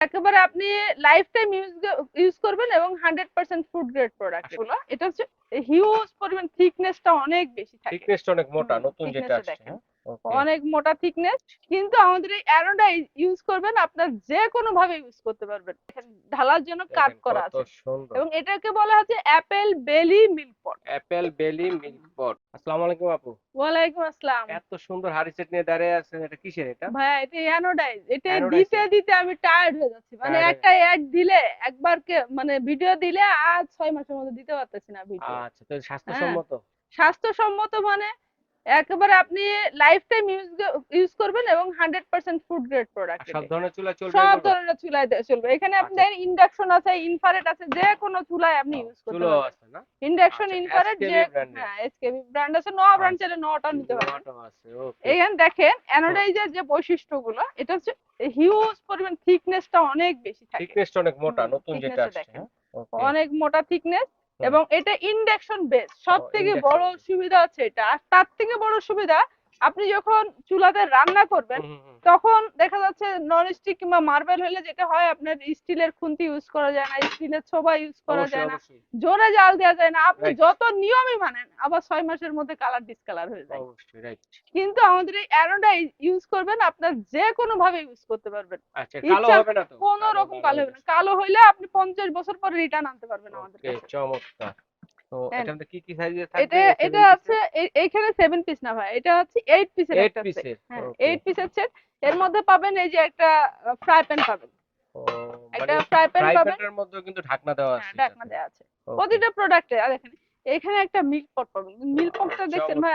একেবারে আপনি life time use use করবেন এবং হান্ড্রেড পার্সেন্ট ফুড গ্রেড প্রোডাক্টগুলো এটা হচ্ছে হিউজ পরিমাণ থিকনেসটা অনেক বেশি থাকে। থিকনেসটা অনেক মোটা নতুন যেটা আসছে. অনেক মোটা থিকনেস কিন্তু আমাদের এই অ্যারোটা ইউজ করবেন আপনার যে কোনো ভাবে ইউজ করতে পারবেন। ঢালার জন্য কাট করা আছে। এবং এটাকে বলা হচ্ছে apple belly milk pot apple belly milk pot আসসালামু আলাইকুম আপু। ওয়ালাইকুম আসসালাম। এত সুন্দর হাড়ি সেট নিয়ে দাঁড়িয়ে আছেন এটা কিসের এটা? ভাইয়া এটা অ্যানোডাইজ এটা দিতে দিতে আমি টায়ার্ড হয়ে যাচ্ছি। মানে একটা অ্যাড দিলে একবার কে মানে ভিডিও দিলে আজ ছয় মাসের মধ্যে দিতে পারতেছি না ভিডিও আচ্ছা তো স্বাস্থ্যসম্মত? স্বাস্থ্যসম্মত মানে একেবারে আপনি লাইফ টাইম ইউজ ইউজ করবেন এবং hundred percent food grade product সব ধরনের চুলা চলবে সব ধরনের চুলায় চলবে এখানে আচ্ছা। আপনার ইন্ডাকশন আছে ইনফ্রারেড আছে যে কোনো চুলায় আপনি ইউজ করতে চুলো পারবেন আছে না ইন্ডাকশন আচ্ছা, ইনফ্রারেড যে। হ্যাঁ এসকেবি ব্র্যান্ড আছে নয়া ব্র্যান্ড আচ্ছা। চাইলে নটা নিতে পারবেন নটা আছে ওকে এখানে দেখেন অ্যানোডাইজের যে বৈশিষ্ট্যগুলো এটা হচ্ছে হিউজ পরিমাণ থিকনেসটা অনেক বেশি থাকে থিকনেসটা অনেক মোটা নতুন যেটা আসছে হ্যাঁ? অনেক মোটা থিকনেস। এবং এটা ইন্ডাকশন বেস সব থেকে বড় সুবিধা হচ্ছে এটা। আর তার থেকে বড় সুবিধা আপনি যখন চুলাতে রান্না করবেন। তখন দেখা যাচ্ছে নন স্টিক কিংবা মার্বেল হলে যেটা হয় আপনার স্টিলের খুন্তি ইউজ করা যায় না স্টিলের ছোবা ইউজ করা যায় না জোরে জাল দেওয়া যায় না। আপনি যত নিয়মই মানেন আবার ছয় মাসের মধ্যে কালার ডিসকালার হয়ে যায়। কিন্তু আমাদের এই অ্যারোটা ইউজ করবেন আপনার যে কোনো ভাবে ইউজ করতে পারবেন। আচ্ছা কোনো রকম কালো হবে না। কালো হইলে আপনি পঞ্চাশ বছর পরে রিটার্ন আনতে পারবেন আমাদের কাছে। চমৎকার। তো। মধ্যে কি কি সাইজে থাকবে এটা এটা আছে এইখানে সেভেন পিস না ভাই এটা হচ্ছে এইট পিসের 8 একটা পিসের হ্যাঁ ওকে এইট পিসের সেট এর মধ্যে পাবেন এই যে একটা ফ্রাই প্যান পাবেন। একটা মানে ফ্রাই প্যান ফ্রাই পাবেন। প্যানের মধ্যে কিন্তু ঢাকনা দেওয়া আছে হ্যাঁ ঢাকনা দেওয়া আছে। প্রতিটা প্রোডাক্টে আর এখানে একটা মিল্ক পট পাবেন মিল্ক পটটা দেখছেন ভাই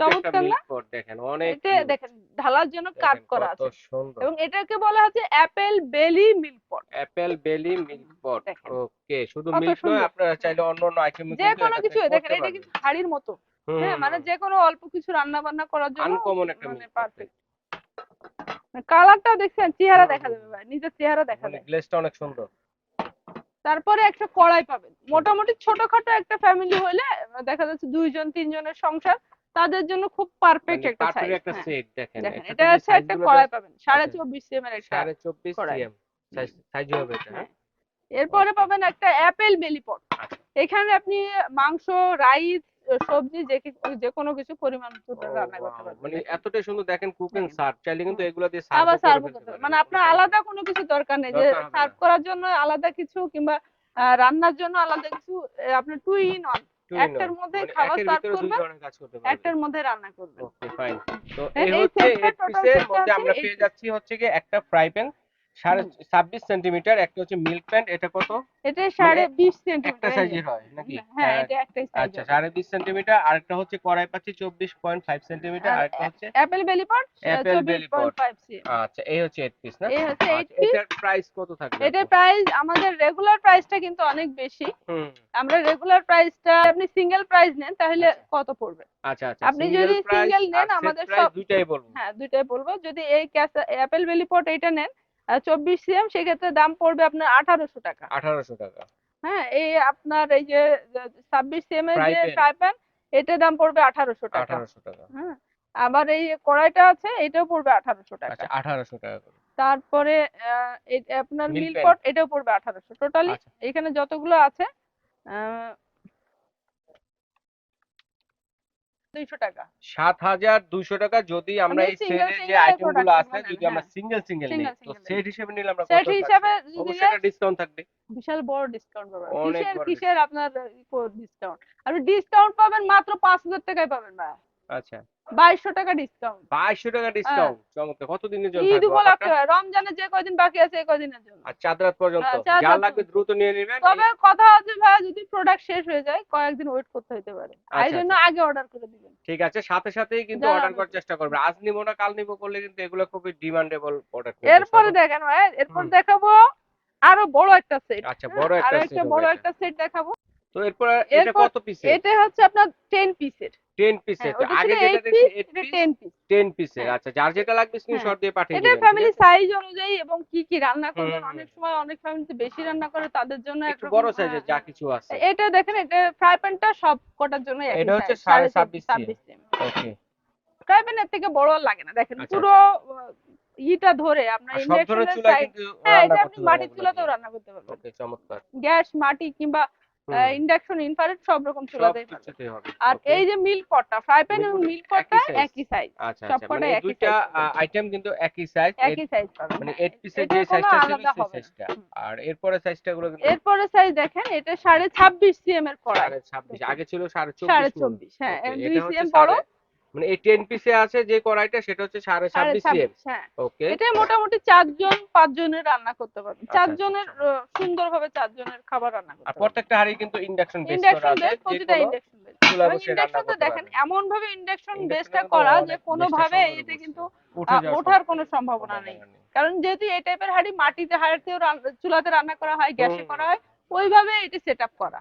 চমৎকার, না? দেখেন অনেক এটা দেখেন ঢালার জন্য কাট করা আছে। এবং এটাকে বলা হচ্ছে apple belly milk pot apple belly milk pot okay শুধু মিল্ক নয় আপনারা চাইলে অন্য অন্য আইটেম যে কোনো কিছু দেখেন এটা কিন্তু হাড়ির মতো। হ্যাঁ মানে যে কোনো অল্প কিছু রান্না বান্না করার জন্য আনকমন একটা মানে পারফেক্ট কালারটা দেখছেন চেহারা দেখা যাবে ভাই নিজের চেহারা দেখা মানে যায়। গ্লেজটা অনেক সুন্দর। তারপরে একটা কড়াই পাবেন মোটামুটি ছোটখাটো একটা ফ্যামিলি হলে দেখা যাচ্ছে দুইজন তিনজনের সংসার তাদের জন্য খুব পারফেক্ট মানে একটা সাইজ একটা সেট দেখেন দেখেন এটা আছে একটা কড়াই পাবেন সাড়ে আচ্ছা। চব্বিশ সিএম এর একটা সাড়ে চব্বিশ কড়াই। সিএম সাইজ হবে এটা হ্যাঁ এরপরে পাবেন একটা অ্যাপেল বেলি পট আচ্ছা। এখানে আপনি মাংস রাইস সবজি যে যে কোনো কিছু পরিমাণ মতো রান্না করতে পারবেন মানে এতটাই সুন্দর দেখেন কুক এন্ড সার্ভ চাইলে কিন্তু এগুলো দিয়ে আবার সার্ভ সার্ভ করতে মানে আপনার আলাদা কোনো কিছু দরকার নেই যে সার্ভ। করার জন্য আলাদা কিছু কিংবা রান্নার জন্য আলাদা কিছু আপনার টু ইন ওয়ান একটার মধ্যে খাবার সার্ভ করতে পারবেন। একটার মধ্যে রান্না ওকে ফাইন তো এই হচ্ছে মধ্যে আমরা পেয়ে যাচ্ছি হচ্ছে কি একটা ফ্রাই প্যান সাড়ে। ছাব্বিশ সেন্টিমিটার একটা হচ্ছে মিল্ক প্যান এটা কত? এটা সাড়ে বিশ মানে একটা সাইজের হয় নাকি? হ্যাঁ এটা একটাই সাইজ আচ্ছা সাড়ে বিশ সেন্টিমিটার আরেকটা হচ্ছে কড়াই পাচ্ছি চব্বিশ পয়েন্ট ফাইভ সেন্টিমিটার আর আরেকটা হচ্ছে অ্যাপেল বেলি পট পয়েন্ট আচ্ছা এই হচ্ছে এইট পিস না? এই হচ্ছে এইট আচ্ছা, পিস এটার প্রাইস কত থাকবে? এটার প্রাইস আমাদের রেগুলার প্রাইসটা কিন্তু অনেক বেশি। আমরা রেগুলার প্রাইসটা আপনি সিঙ্গেল প্রাইস নেন তাহলে আচ্ছা। কত পড়বে? আচ্ছা আচ্ছা আপনি যদি single নেন, আমাদের সব- দুইটাই বলব হ্যাঁ দুইটাই বলব। যদি এই অ্যাপেল বেলি পট এটা নেন চব্বিশ সিএম সেক্ষেত্রে দাম পড়বে আপনার আঠারোশো টাকা। আঠারোশো টাকা। হ্যাঁ এই আপনার এই যে ছাব্বিশ সিএম এর যে। Fry pan. এটার দাম পড়বে আঠারোশো টাকা। আঠারোশো টাকা। হ্যাঁ আবার এই কড়াইটা আছে এটাও পড়বে আঠারোশো টাকা। আচ্ছা আঠারোশো টাকা তারপরে আপনার মিল পট এটাও পড়বে আঠারোশো। টোটালি আচ্ছা। এখানে যতগুলো আছে দুইশো টাকা। সাত হাজার দুইশো টাকা যদি আমরা এই সেলের যে আইটেমগুলো আছে যদি আমরা হ্যাঁ। সিঙ্গেল সিঙ্গেল নিই তো সেট হিসেবে নিলে আমরা সেট কত হিসাবে থাকছে? যদি অবশ্যই একটা ডিসকাউন্ট থাকবে। বিশাল বড় ডিসকাউন্ট পাবেন। কিসের কিসের আপনার ডিসকাউন্ট আপনি ডিসকাউন্ট পাবেন মাত্র পাঁচ হাজার টাকায় পাবেন ভাই আচ্ছা। বাইশশো টাকা ডিসকাউন্ট বাইশশো টাকা ডিসকাউন্ট চমৎকার। কতদিনের জন্য ঈদ উপলক্ষে? রমজানের যে কয়দিন বাকি আছে এই কয়দিনের জন্য। আর চাঁদ রাত পর্যন্ত? হ্যাঁ, যা লাগবে দ্রুত নিয়ে নেবেন। তবে কথা হচ্ছে ভাই যদি প্রোডাক্ট শেষ হয়ে যায় কয়েকদিন ওয়েট করতে হতে পারে। এই আচ্ছা, জন্য আগে অর্ডার করে দিবেন। ঠিক আছে সাথে সাথেই কিন্তু অর্ডার করার চেষ্টা করবে। আজ নিবো না কাল নিবো করলে কিন্তু এগুলো খুবই ডিমান্ডেবল প্রোডাক্ট এরপরে দেখেন ভাই এরপর দেখাবো আরও বড় একটা সেট আচ্ছা বড় একটা set বড় একটা সেট দেখাবো। তো এরপর এটা কত পিসের এটা হচ্ছে আপনার টেন পিসের 10 পিসের হ্যাঁ, ওটা আগে যেটা দেখছি পিস 8 এটা পিস টেন 10 পিসের হ্যাঁ। আচ্ছা যার যেটা লাগবে স্ক্রিনশট দিয়ে পাঠিয়ে এটা ফ্যামিলি সাইজ অনুযায়ী এবং কি কি রান্না করবেন অনেক সময় অনেক ফ্যামিলিতে বেশি রান্না করে তাদের জন্য একটু বড় হ্যাঁ, সাইজের যা হ্যাঁ। কিছু আছে। এটা দেখেন এটা ফ্রাই প্যানটা সব কটার জন্য এটা হচ্ছে সাড়ে ছাব্বিশ cm। ওকে ফ্রাই প্যানের থেকে বড় লাগে না। দেখেন আচ্ছা, পুরো ইটা ধরে আপনার ইন্ডাকশনের সাইড হ্যাঁ এটা আপনি মাটির চুলাতেও রান্না করতে পারবেন। ওকে চমৎকার। গ্যাস মাটি কিংবা ইন্ডাকশন ইনফ্রারেড সব রকম চুলা চুলাতেই হবে। আর এই যে মিল্ক পটটা ফ্রাই প্যান এবং মিল পটটা একই সাইজ আচ্ছা আচ্ছা মানে এই একই দুইটা আইটেম কিন্তু একই সাইজ একই সাইজ মানে হ্যাঁ। 8 পিসের যে সাইজটা ছিল সেই সাইজটা। আর এরপরে সাইজটা গুলো কিন্তু এরপরে সাইজ দেখেন এটা সাড়ে ছাব্বিশ সিএম এর সাড়ে ছাব্বিশ আগে ছিল সাড়ে সাড়ে চব্বিশ চব্বিশ হ্যাঁ Okay, দুই এটা হচ্ছে সিএম বড় মানে এই টেন পিসে আছে যে কড়াইটা সেটা হচ্ছে সাড়ে ছাব্বিশ সিএম হ্যাঁ। ওকে এটা মোটামুটি চারজন পাঁচজনের রান্না করতে পারবেন আচ্ছা, চারজনের আহ, সুন্দরভাবে চারজনের খাবার রান্না আর করতে পারবেন প্রত্যেকটা হাড়ি কিন্তু ইন্ডাকশন বেস করা ইন্ডাকশন আছে যে প্রতিটা কোনো ইন্ডাকশন বেস রান্না করতে দেখেন এমন ভাবে ইন্ডাকশন বেসটা করা যে বেশটা কোনোভাবে সুন্দর এতে কিন্তু ওঠার কোনো সম্ভাবনা নেই। কারণ যেহেতু এই টাইপের হাঁড়ি মাটিতে হাঁড়িতেও চুলাতে রান্না করা হয় গ্যাসে করা হয় ওইভাবে এটি সেট আপ করা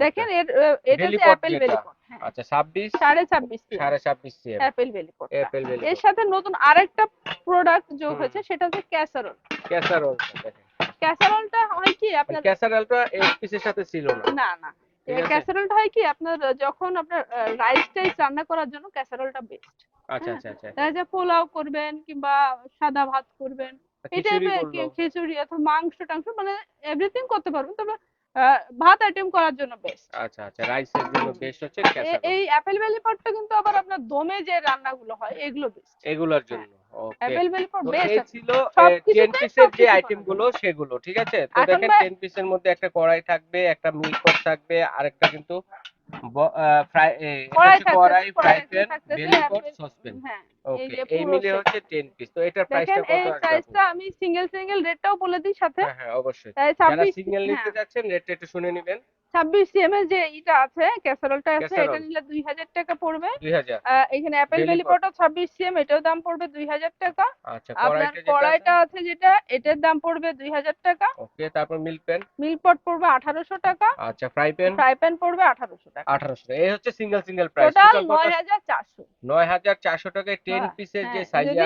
দেখেন এর এটা হচ্ছে অ্যাপেল যেটা। বেলি পট হ্যাঁ। আচ্ছা ছাব্বিশ? সাড়ে ছাব্বিশ সাড়ে ছাব্বিশ অ্যাপেল বেলি পট এয়ারটেল এর সাথে নতুন আরেকটা প্রোডাক্ট যোগ হয়েছে সেটা হচ্ছে ক্যাসারোল ক্যাসারোল ক্যাসারোলটা হয় কি আপনার ক্যাসারোলটা এইট পিসের সাথে ছিল না। না না। ক্যাসারোলটা হয় কি আপনার যখন আপনার রাইস টাইস রান্না করার জন্য ক্যাসারোলটা বেস্ট আচ্ছা হ্যাঁ। আচ্ছা আচ্ছা। যায় পোলাও করবেন কিংবা সাদা ভাত করবেন। এই খিচুড়ি টাইপের খিচুড়ি অথবা মাংস টাংস মানে এভরিথিং করতে পারবেন তবে ভাত আইটেম করার জন্য বেস্ট আচ্ছা আচ্ছা রাইসের জন্য বেস্ট হচ্ছে এই অ্যাপেল ভ্যালি পটটা কিন্তু আবার আপনার দমে যে রান্নাগুলো হয় এগুলো বেস্ট এগুলোর জন্য অ্যাপেল ভ্যালি পট বেস্ট ছিল পিসের যে সবকিছু আইটেমগুলো সেগুলো ঠিক আছে? তো দেখেন পিসের মধ্যে একটা কড়াই থাকবে একটা মিল্ক পট থাকবে আরেকটা কিন্তু ফ্রাই কড়াই কড়াই ফ্রাই প্যান থাকতেছে, পট সসপ্যান হ্যাঁ। ওকে এই মিলে হচ্ছে টেন পিস তো এটার প্রাইসটা কত এই আসবে আমি সিঙ্গেল সিঙ্গেল রেটটাও বলে দিই সাথে। হ্যাঁ হ্যাঁ অবশ্যই। যারা সিঙ্গেল নিতে হ্যাঁ। যাচ্ছেন রেটটা একটু শুনে নেবেন। ছাব্বিশ সিএম এর যে ইটা আছে ক্যাসারোলটা আছে এটা নিলে দুই হাজার টাকা পড়বে। এখানে অ্যাপেল। সিএম এটাও দাম পড়বে আচ্ছা আপনার কড়াইটা কড়াইটা আছে? যেটা এটার দাম পড়বে দুই হাজার টাকা। ওকে তারপর মিল্ক প্যান মিল্ক পট পড়বে আঠারোশো টাকা। আচ্ছা ফ্রাই প্যান ফ্রাই প্যান পড়বে আঠারোশো টাকা। আঠারোশো এই হচ্ছে single single price total total কত? নয় হাজার চারশো। নয় হাজার চারশো টাকায় টেন পিসের যে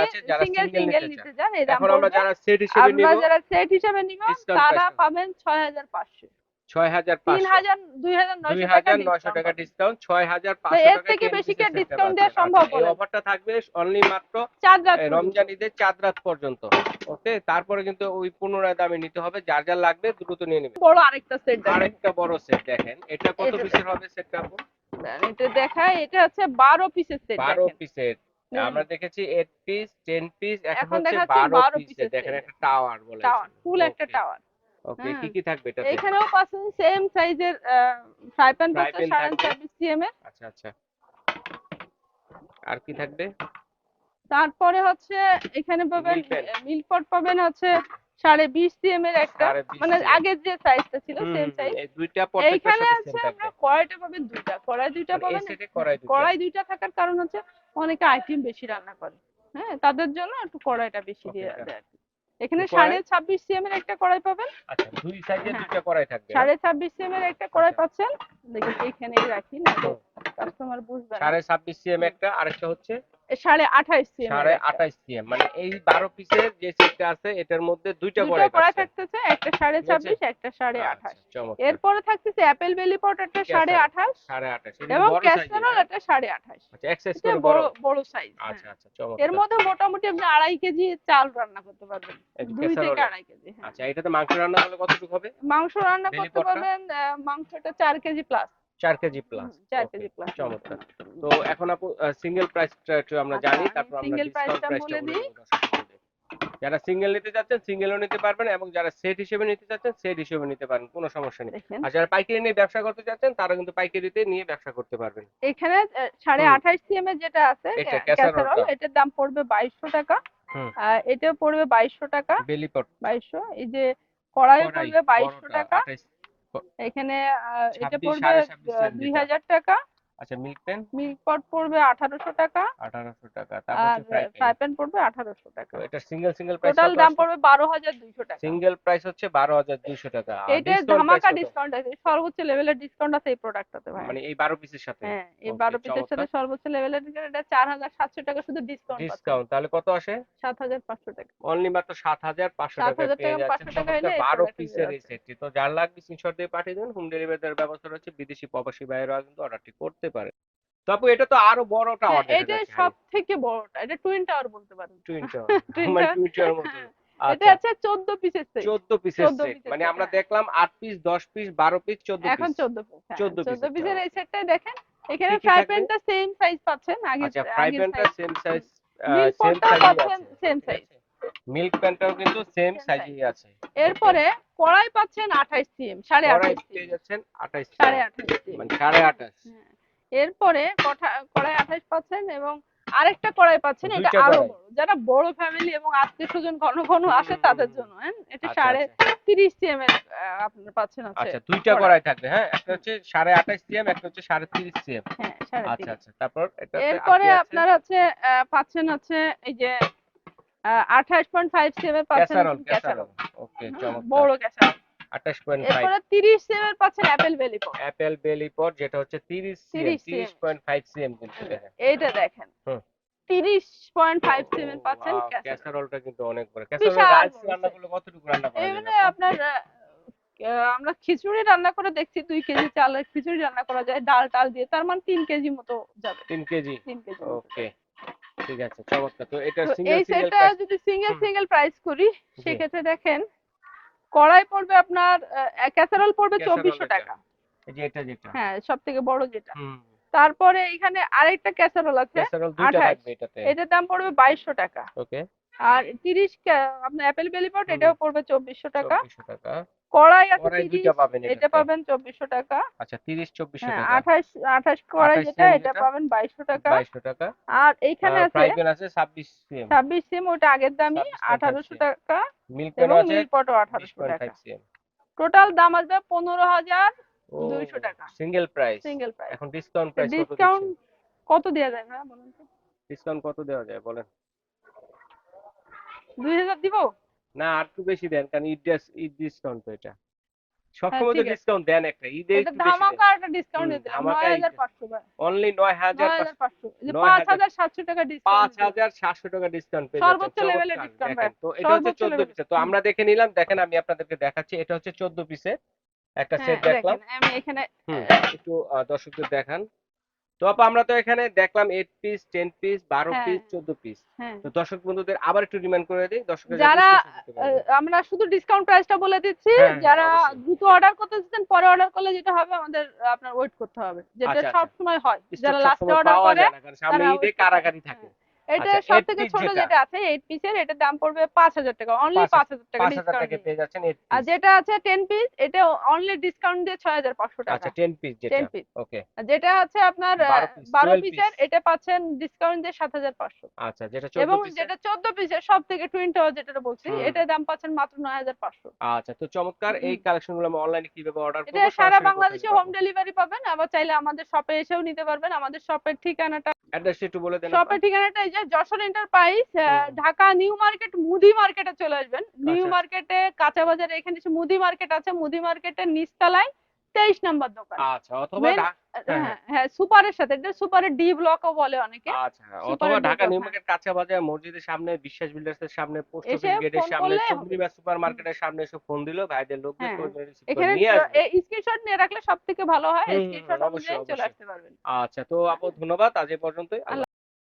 আছে যারা সিঙ্গেল সিঙ্গেল সিঙ্গেল নিতে নিতে চান চান এখন আমরা যারা সেট হিসেবে আমরা যারা সেট হিসেবে নিব তারা পাবেন ছয় হাজার পাঁচশো। ছয় হাজার তিন পাঁচশো হাজার দুই হাজার দুই নয়শো হাজার টাকা ডিসকাউন্ট ডিসকাউন্ট ছয় হাজার তো পাঁচশো এর থেকে বেশি কি পিসের set টা discount দেওয়া সম্ভব অফারটা থাকবে অনলি মাত্র চার রাত রমজান ঈদের চাঁদ রাত পর্যন্ত। ওকে তারপরে কিন্তু ওই পুনরায় দামে নিতে হবে। যার যার লাগবে দ্রুত নিয়ে নেবেন বড় আরেকটা সেট আরেকটা বড় সেট দেখেন। এটা কত পিসের হবে সেটটা আপু? এটা দেখায় এটা হচ্ছে বারো পিসের সেট বারো পিসের। আমরা দেখেছি এইট পিস টেন পিস এখন হচ্ছে বারো 12 পিসের পিসের দেখেন একটা টাওয়ার বলে টাওয়ার ফুল একটা টাওয়ার ওকে। কি কি থাকবে এটাতে এখানেও পাচ্ছেন সেম সাইজের ফ্রাই প্যান পাচ্ছেন পাচ্ছে pan সাড়ে থাকবে। ছাব্বিশ সিএম এর। আচ্ছা আচ্ছা। আর কি থাকবে? তারপরে হচ্ছে এখানে পাবেন মিল পট পাবেন হচ্ছে সাড়ে বিশ সিএম এর একটা মানে আগের যে সাইজটা ছিল সেম সাইজ এইখানে আছে আমরা কড়াইটা পাবেন দুইটা। কড়াই দুইটা পাবেন কড়াই দুইটা। থাকার কারণ হচ্ছে অনেকে আইটেম বেশি রান্না করে। হ্যাঁ তাদের জন্য একটু কড়াইটা বেশি দিয়ে দেয় আর কি। এখানে সাড়ে ছাব্বিশ সিএম এর একটা কড়াই পাবেন। আচ্ছা দুই সাইজে হ্যাঁ। দুইটা কড়াই থাকবে। সাড়ে ছাব্বিশ সিএম এর একটা কড়াই আচ্ছা। পাচ্ছেন। দেখুন এখানেই রাখি না। কাস্টমার বুঝবে সাড়ে ছাব্বিশ সিএম একটা আরেকটা হচ্ছে সাড়ে আঠাইশ সিএম সাড়ে আঠাইশ সিএম মানে এই বারো পিসের যে সেটটা আছে এটার মধ্যে দুইটা দুটো কড়াই কড়াই থাকতেছে একটা সাড়ে ছাব্বিশ একটা সাড়ে আচ্ছা, আঠাশ। এরপরে থাকতেছে অ্যাপেল বেলি পট সাড়ে আঠাশ সাড়ে আঠাশ। এবং ক্যাস্টারল একটা সাড়ে আঠাশ। আচ্ছা এক্সেস এটা করে বড় বড়। বড় সাইজ আচ্ছা আচ্ছা এর মধ্যে মোটামুটি আপনি আড়াই কেজি চাল রান্না করতে পারবেন। দুই থেকে আড়াই কেজি হ্যাঁ। আচ্ছা এটাতে মাংস রান্না করলে কতটুকু হবে? মাংস রান্না করতে পারবেন আহ, মাংসটা চার কেজি প্লাস চার কেজি প্লাস চার কেজি প্লাস চমৎকার। তো এখন আপু সিঙ্গেল প্রাইসটা একটু আমরা আচ্ছা, জানি তারপর আমরা টা প্রাইসটা বলে দিই। যারা সিঙ্গেল নিতে যাচ্ছেন সিঙ্গেলও নিতে পারবেন এবং যারা সেট হিসেবে নিতে চাচ্ছেন সেট হিসেবে নিতে পারেন কোনো সমস্যা নেই। আর যারা পাইকারি নিয়ে ব্যবসা করতে চাচ্ছেন তারা কিন্তু পাইকারিতে নিয়ে ব্যবসা করতে পারবেন। এখানে আহ, সাড়ে হুম। আঠাশ সিএম এর যেটা আছে এটা, ক্যাসারোল এটার দাম পড়বে বাইশশো টাকা। হুম। আর এটা পড়বে বাইশশো টাকা। বেলি পট। বাইশশো এই যে কড়াই পড়বে বাইশশো বড়টা, টাকা। 28 এখানে আহ, এটা পড়বে দুই হাজার টাকা। আচ্ছা মিল্ক পেন মিল্ক পট পড়বে আঠারোশো টাকা। আঠারোশো টাকা তারপর ফ্রাই প্যান পড়বে আঠারোশো টাকা। তো এটা সিঙ্গেল সিঙ্গেল প্রাইস টোটাল দাম পড়বে বারো হাজার দুইশো টাকা। সিঙ্গেল প্রাইস হচ্ছে বারো হাজার দুইশো টাকা। আর এটা ধামাকা? ডিসকাউন্ট আছে সর্বোচ্চ লেভেলের ডিসকাউন্ট আছে এই প্রোডাক্টটাতে ভাই। মানে এই বারো পিসের সাথে? হ্যাঁ এই Okay, বারো পিসের সাথে সর্বোচ্চ লেভেলের এটা চার হাজার সাতশো টাকা শুধু ডিসকাউন্ট ডিসকাউন্ট তাহলে কত আসে? সাত হাজার পাঁচশো টাকা। অনলি মাত্র সাত হাজার পাঁচশো টাকা পেয়ে টাকা, যাচ্ছেন। 500 টাকা হলে চমৎকার এই বারো product পিসের এই সেটটি তো যার লাগবে স্ক্রিনশট দিয়ে পাঠিয়ে দেন হোম ডেলিভারি দেওয়ার ব্যবস্থা রয়েছে। বিদেশি প্রবাসী বাইরেও কিন্তু অর্ডারটি করতে পারে। তো আপু এটা তো আরও বড় টাওয়ার হ্যাঁ, এটা সব থেকে বড়টা এটা টুইন টাওয়ার বলতে পারেন। টুইন টাওয়ার মানে টুইন টাওয়ার মতো এটা হচ্ছে চোদ্দ পিসের সেট 14 পিসের সেট মানে আমরা। দেখলাম 8 পিস 10 পিস 12 পিস 14 এখন পিস চোদ্দ পিস 14 পিসের। এই সেটটাই দেখেন এখানে ফ্রাই প্যানটা সেম সাইজ পাচ্ছেন আগে আচ্ছা ফ্রাই প্যানটা সেম সাইজ মিল্ক সেম পাচ্ছেন আছে। সেম সাইজ মিল্ক প্যানটাও কিন্তু সেম Same সাইজই আছে। এরপরে কড়াই পাচ্ছেন আঠাইশ সিএম সাড়ে কড়াই আঠাইশ পেয়ে যাচ্ছেন 28 সাড়ে আঠাইশ সিএম মানে 28.5 হ্যাঁ। এরপরে কড়াই আঠাশ পাচ্ছেন এবং আরেকটা কড়াই পাচ্ছেন এটা আরও বড়। যারা বড় ফ্যামিলি এবং আত্মীয় স্বজন ঘন ঘন আসে তাদের জন্য হ্যাঁ? এটা আচ্ছা, সাড়ে আচ্ছা। তিরিশ সিএম এর আপনার পাচ্ছেন আচ্ছা দুইটা কড়াই। থাকবে হ্যাঁ? একটা হচ্ছে 28.5 সিএম একটা হচ্ছে 30.5 সিএম হ্যাঁ সাড়ে আচ্ছা তিরিশ। আচ্ছা তারপর এটা এরপরে আপনার হচ্ছে আহ, পাচ্ছেন হচ্ছে এই যে আঠাশ পয়েন্ট ফাইভ সিএম এর পাচ্ছেন ক্যাসারল ওকে চমৎকার। বড় ক্যাসারল 28.5 এরপরে তিরিশ সিএম এর পাচ্ছেন অ্যাপেল বেলি পট অ্যাপেল বেলি পট যেটা হচ্ছে 30 সিএম 30 cm 30.5 সিএম কিন্তু এইটা দেখেন। হুম। সিএম এর পাচ্ছেন ক্যাসারোলটা কিন্তু অনেক বড়। ক্যাসারোল রাইস কতটুকু রান্না করা আপনার আমরা খিচুড়ি রান্না করে দেখছি দুই কেজি চালের খিচুড়ি রান্না করা যায় ডাল টাল দিয়ে তার মানে তিন কেজি মতো যাবে। 3 কেজি? তিন কেজি ওকে ঠিক আছে চমৎকার। তো এটা সিঙ্গেল এই সিঙ্গেল যদি সিঙ্গেল সিঙ্গেল প্রাইস করি সেক্ষেত্রে দেখেন কড়াই পড়বে আপনার ক্যাসারল পড়বে চব্বিশশো টাকা। যেটা যেটা। হ্যাঁ সব থেকে বড় যেটা। তারপরে এখানে আরেকটা ক্যাসারল আছে। ক্যাসারোল দুইটা 28 থাকবে এটাতে। এটার দাম পড়বে বাইশশো টাকা। ওকে আর তিরিশ আপনার অ্যাপেল বেলি পট এটাও পড়বে চব্বিশশো টাকা। টাকা। কড়াই আছে কড়াই দুইটা পাবেন এটা পাবেন চব্বিশশো টাকা। আচ্ছা 30 2400 হ্যাঁ টাকা। আঠাশ আঠাশ কড়াই যেটা এটা পাবেন বাইশশো টাকা। 2200 টাকা। আর এইখানে আছে ফ্রাই প্যান আছে 26 সিএম ছাব্বিশ সিম ওটা আগের দামই 26.5 আঠারোশো cm টাকা মিল্ক প্যান আছে মিল পটও আঠারোশো টাকা। টোটাল দাম আসবে পনেরো হাজার 200 টাকা। সিঙ্গেল প্রাইস সিঙ্গেল প্রাইস এখন ডিসকাউন্ট প্রাইস কত ডিসকাউন্ট কত দেওয়া যায় ভাই বলুন তো। ডিসকাউন্ট কত দেওয়া যায় বলেন। দুই হাজার দিব? না আর একটু বেশি দেন কারণ ঈদ ঈদ ডিসকাউন্ট তো এটা সবসময় তো ডিসকাউন্ট দেন একটা ঈদে একটু বেশি ধামাকা একটা ডিসকাউন্ট। পাঁচশো ভাই অনলি নয় হাজার নয় হাজার পাঁচশো। এই যে নয় পাঁচ হাজার- হাজার সাতশো টাকা ডিসকাউন্ট হাজার সাতশো টাকা ডিসকাউন্ট পেয়ে সর্বোচ্চ যাচ্ছেন। discount দেখেন। ভাই। তো এটা হচ্ছে সর্বোচ্চ চোদ্দ level তো আমরা দেখে নিলাম দেখেন আমি আপনাদেরকে দেখাচ্ছি এটা হচ্ছে চোদ্দ পিসের একটা হ্যাঁ সেট দেখলাম। আমি এখানে একটু দর্শকদের দেখান। তো আপা আমরা তো এখানে দেখলাম এইট পিস টেন পিস বারো হ্যাঁ। পিস চোদ্দ পিস হ্যাঁ। তো দর্শক বন্ধুদের আবার একটু রিমাইন্ড করে দিই দর্শক যারা আমরা শুধু ডিসকাউন্ট প্রাইসটা বলে দিচ্ছি হ্যাঁ, হ্যাঁ, যারা। দ্রুত অর্ডার করতে চাচ্ছেন পরে অর্ডার করলে যেটা হবে আমাদের আপনার ওয়েট করতে হবে। যেটা আচ্ছা, সব সময় হয় যারা লাস্টে অর্ডার করে সামনে ঈদে কারাগারি থাকে। এটা আচ্ছা, সব থেকে ছোট যেটা? আছে এইট পিসের এটার দাম পড়বে পাঁচ হাজার টাকা অনলি পাঁচ পাঁচ হাজার টাকা ডিসকাউন্ট পেয়ে যাচ্ছেন আর যেটা আছে টেন পিস এটা অনলি ডিসকাউন্ট দিয়ে ছয় হাজার পাঁচশো টাকা। আচ্ছা টেন পিস যেটা। ওকে যেটা আছে আপনার 12 বারো পিসের এটা পাচ্ছেন ডিসকাউন্ট দিয়ে সাত হাজার পাঁচশো। আচ্ছা যেটা এবং যেটা চোদ্দ পিসের সব থেকে টুইন টাওয়ার যেটা বলছি এটার দাম পাচ্ছেন মাত্র নয় হাজার পাঁচশো। আচ্ছা তো চমৎকার এই কালেকশনগুলো আমি অনলাইনে কীভাবে অর্ডার করব এটা সারা বাংলাদেশে হোম ডেলিভারি পাবেন আবার চাইলে আমাদের শপে এসেও নিতে পারবেন আমাদের শপের ঠিকানাটা অ্যাড্রেস একটু বলে দেন শপের ঠিকানাটা এই যে Jessore enterprise Dhaka new market মুদি মার্কেটে চলে আসবেন। নিউ আচ্ছা। মার্কেটে কাঁচা বাজারে এখানে মুদি মার্কেট আছে। মুদি মার্কেটের নিচতলায় তেইশ নাম্বার দোকান। আচ্ছা অথবা হ্যাঁ, হ্যাঁ হ্যাঁ। সুপারের সাথে এটা সুপারের ডি ব্লকও বলে অনেকে। আচ্ছা অথবা ঢাকা নিউ হ্যাঁ। মার্কেট কাঁচা বাজার মসজিদের সামনে বিশ্বাস বিল্ডার্স এর সামনে পোস্ট অফিস গেটের সামনে চন্দ্রিমা সুপার মার্কেটের সামনে এসে ফোন দিল ভাইদের হ্যাঁ। করে এখানে স্ক্রিনশট নিয়ে রাখলে সব থেকে ভালো হয় স্ক্রিনশট অনুযায়ী চলে আসতে পারবেন। আচ্ছা তো আপু ধন্যবাদ আজ এ পর্যন্তই। আল্লাহ